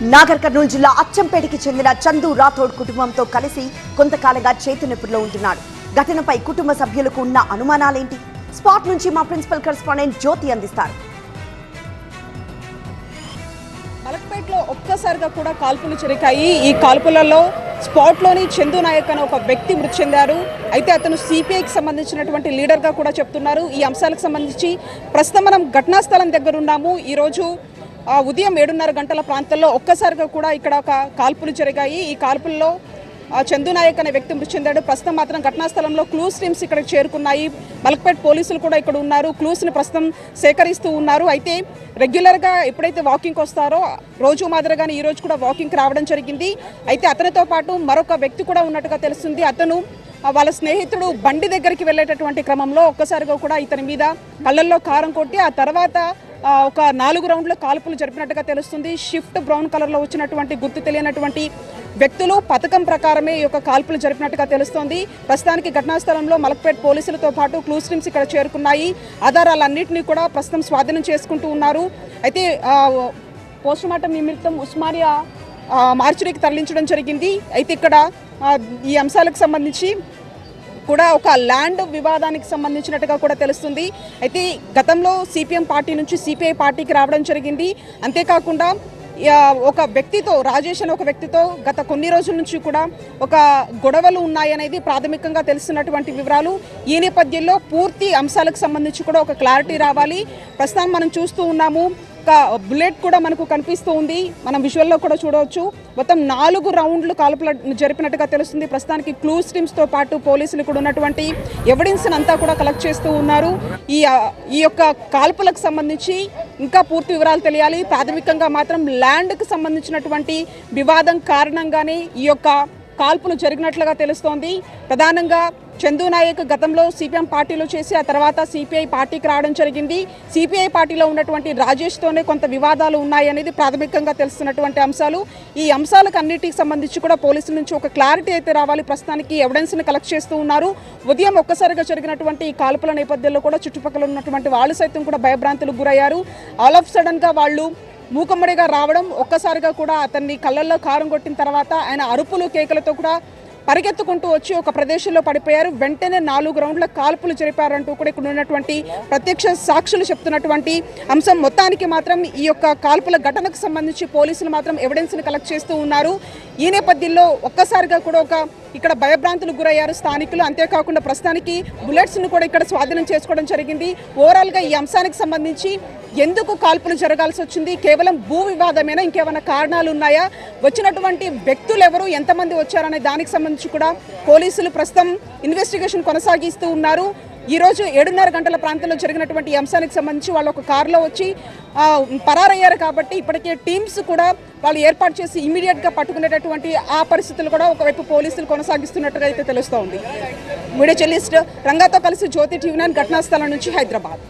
నాగర్ కర్నూలు జిల్లా అచ్చంపేటకి చెందిన చందు రాథోడ్ కుటుంబంతో కలిసి కొంతకాలంగా చేతునొప్పిలో ఉంటున్నాడు. ఘటనపై కుటుంబ సభ్యులకు ఉన్న అనుమానాలేంటి? స్పాట్ నుంచి మా ప్రిన్సిపల్ కరెస్పాండెంట్ జ్యోతి అందిస్తారు. మలక్పేటలో ఒక్కసారిగా కూడా కాల్పులు జరిగాయి. ఈ కాల్పులలో స్పాట్లోని చందు నాయక్ అనే ఒక వ్యక్తి మృతి చెందారు. అయితే అతను సిపిఐకి సంబంధించినటువంటి లీడర్గా కూడా చెప్తున్నారు. ఈ అంశాలకు సంబంధించి ప్రస్తుతం మనం ఘటనా స్థలం దగ్గర ఉన్నాము. ఈరోజు ఉదయం ఏడున్నర గంటల ప్రాంతంలో ఒక్కసారిగా కూడా ఇక్కడ ఒక కాల్పులు జరిగాయి. ఈ కాల్పుల్లో చందు నాయక్ అనే వ్యక్తి మృతి చెందాడు. ప్రస్తుతం మాత్రం ఘటనా స్థలంలో క్లూస్ టీమ్స్ ఇక్కడ చేరుకున్నాయి. మలక్పేట్ పోలీసులు కూడా ఇక్కడ ఉన్నారు. క్లూస్ని ప్రస్తుతం సేకరిస్తూ ఉన్నారు. అయితే రెగ్యులర్గా ఎప్పుడైతే వాకింగ్కి వస్తారో రోజు మాదిరిగానే ఈ రోజు కూడా వాకింగ్కి రావడం జరిగింది. అయితే అతనితో పాటు మరొక వ్యక్తి కూడా ఉన్నట్టుగా తెలుస్తుంది. అతను వాళ్ళ స్నేహితుడు బండి దగ్గరికి వెళ్ళేటటువంటి క్రమంలో ఒక్కసారిగా కూడా ఇతని మీద కళ్ళల్లో కారం కొట్టి ఆ తర్వాత ఒక నాలుగు రౌండ్లు కాల్పులు జరిపినట్టుగా తెలుస్తుంది. షిఫ్ట్ బ్రౌన్ కలర్లో వచ్చినటువంటి గుర్తు తెలియనటువంటి వ్యక్తులు పథకం ప్రకారమే ఈ యొక్క కాల్పులు జరిపినట్టుగా తెలుస్తోంది. ప్రస్తుతానికి ఘటనా స్థలంలో మలక్పేట్ పోలీసులతో పాటు క్లూస్ టీమ్స్ ఇక్కడ చేరుకున్నాయి. ఆధారాలన్నింటినీ కూడా ప్రస్తుతం స్వాధీనం చేసుకుంటూ ఉన్నారు. అయితే పోస్టుమార్టం నిమిత్తం ఉస్మానియా మార్చురీకి తరలించడం జరిగింది. అయితే ఇక్కడ ఈ అంశాలకు సంబంధించి కూడా ఒక ల్యాండ్ వివాదానికి సంబంధించినట్టుగా కూడా తెలుస్తుంది. అయితే గతంలో సిపిఎం పార్టీ నుంచి సిపిఐ పార్టీకి రావడం జరిగింది. అంతేకాకుండా ఒక వ్యక్తితో రాజేష్ అనే ఒక వ్యక్తితో గత కొన్ని రోజుల నుంచి కూడా ఒక గొడవలు ఉన్నాయనేది ప్రాథమికంగా తెలుస్తున్నటువంటి వివరాలు. ఈ నేపథ్యంలో పూర్తి అంశాలకు సంబంధించి కూడా ఒక క్లారిటీ రావాలి. ప్రస్తుతం మనం చూస్తూ ఉన్నాము ఒక బుల్లెట్ కూడా మనకు కనిపిస్తూ ఉంది. మనం విజువల్లో కూడా చూడవచ్చు. మొత్తం నాలుగు రౌండ్లు కాల్పుల జరిపినట్టుగా తెలుస్తుంది. ప్రస్తుతానికి క్లూస్ టీమ్స్తో పాటు పోలీసులు కూడా ఉన్నటువంటి ఎవిడెన్స్ అంతా కూడా కలెక్ట్ చేస్తూ ఉన్నారు. ఈ ఈ యొక్క కాల్పులకు సంబంధించి ఇంకా పూర్తి వివరాలు తెలియాలి. ప్రాథమికంగా మాత్రం ల్యాండ్కు సంబంధించినటువంటి వివాదం కారణంగానే ఈ యొక్క కాల్పులు జరిగినట్లుగా తెలుస్తోంది. ప్రధానంగా చందు నాయక్ గతంలో సిపిఎం పార్టీలో చేసి ఆ తర్వాత సిపిఐ పార్టీకి రావడం జరిగింది. సిపిఐ పార్టీలో ఉన్నటువంటి రాజేష్తోనే కొంత వివాదాలు ఉన్నాయనేది ప్రాథమికంగా తెలుస్తున్నటువంటి అంశాలు. ఈ అంశాలకు అన్నిటికి సంబంధించి కూడా పోలీసుల నుంచి ఒక క్లారిటీ అయితే రావాలి. ప్రస్తుతానికి ఎవిడెన్స్ని కలెక్ట్ చేస్తూ ఉన్నారు. ఉదయం ఒక్కసారిగా జరిగినటువంటి ఈ కాల్పుల నేపథ్యంలో కూడా చుట్టుపక్కల ఉన్నటువంటి వాళ్ళు సైతం కూడా భయభ్రాంతులకు గురయ్యారు. ఆల్ ఆఫ్ సడన్గా వాళ్ళు మూకమ్మడిగా రావడం ఒక్కసారిగా కూడా అతన్ని కళ్ళల్లో కారం కొట్టిన తర్వాత ఆయన అరుపులు కేకలతో కూడా పరిగెత్తుకుంటూ వచ్చి ఒక ప్రదేశంలో పడిపోయారు. వెంటనే నాలుగు రౌండ్ల కాల్పులు జరిపారంటూ కూడా ఇక్కడ ఉన్నటువంటి ప్రత్యక్ష సాక్షులు చెప్తున్నటువంటి అంశం. మొత్తానికి మాత్రం ఈ యొక్క కాల్పుల ఘటనకు సంబంధించి పోలీసులు మాత్రం ఎవిడెన్స్ని కలెక్ట్ చేస్తూ ఉన్నారు. ఈ నేపథ్యంలో ఒక్కసారిగా కూడా ఒక ఇక్కడ భయభ్రాంతులకు గురయ్యారు స్థానికులు. అంతేకాకుండా ప్రస్తుతానికి బుల్లెట్స్ను కూడా ఇక్కడ స్వాధీనం చేసుకోవడం జరిగింది. ఓవరాల్గా ఈ అంశానికి సంబంధించి ఎందుకు కాల్పులు జరగాల్సి వచ్చింది? కేవలం భూ వివాదమేనా? ఇంకేమైనా కారణాలు ఉన్నాయా? వచ్చినటువంటి వ్యక్తులు ఎవరు ఎంతమంది వచ్చారనే దానికి సంబంధించి కూడా పోలీసులు ప్రస్తుతం ఇన్వెస్టిగేషన్ కొనసాగిస్తూ ఉన్నారు. ఈరోజు ఏడున్నర గంటల ప్రాంతంలో జరిగినటువంటి ఈ అంశానికి సంబంధించి వాళ్ళు ఒక కారులో వచ్చి పరారయ్యారు కాబట్టి ఇప్పటికే టీమ్స్ కూడా వాళ్ళు ఏర్పాటు చేసి ఇమీడియట్గా పట్టుకునేటటువంటి ఆ పరిస్థితులు కూడా ఒకవైపు పోలీసులు కొనసాగిస్తున్నట్టుగా అయితే తెలుస్తోంది. మీడియా జర్నలిస్ట్ రంగాతో కలిసి జ్యోతి టీవీ నైన్ ఘటనా స్థలం నుంచి హైదరాబాద్.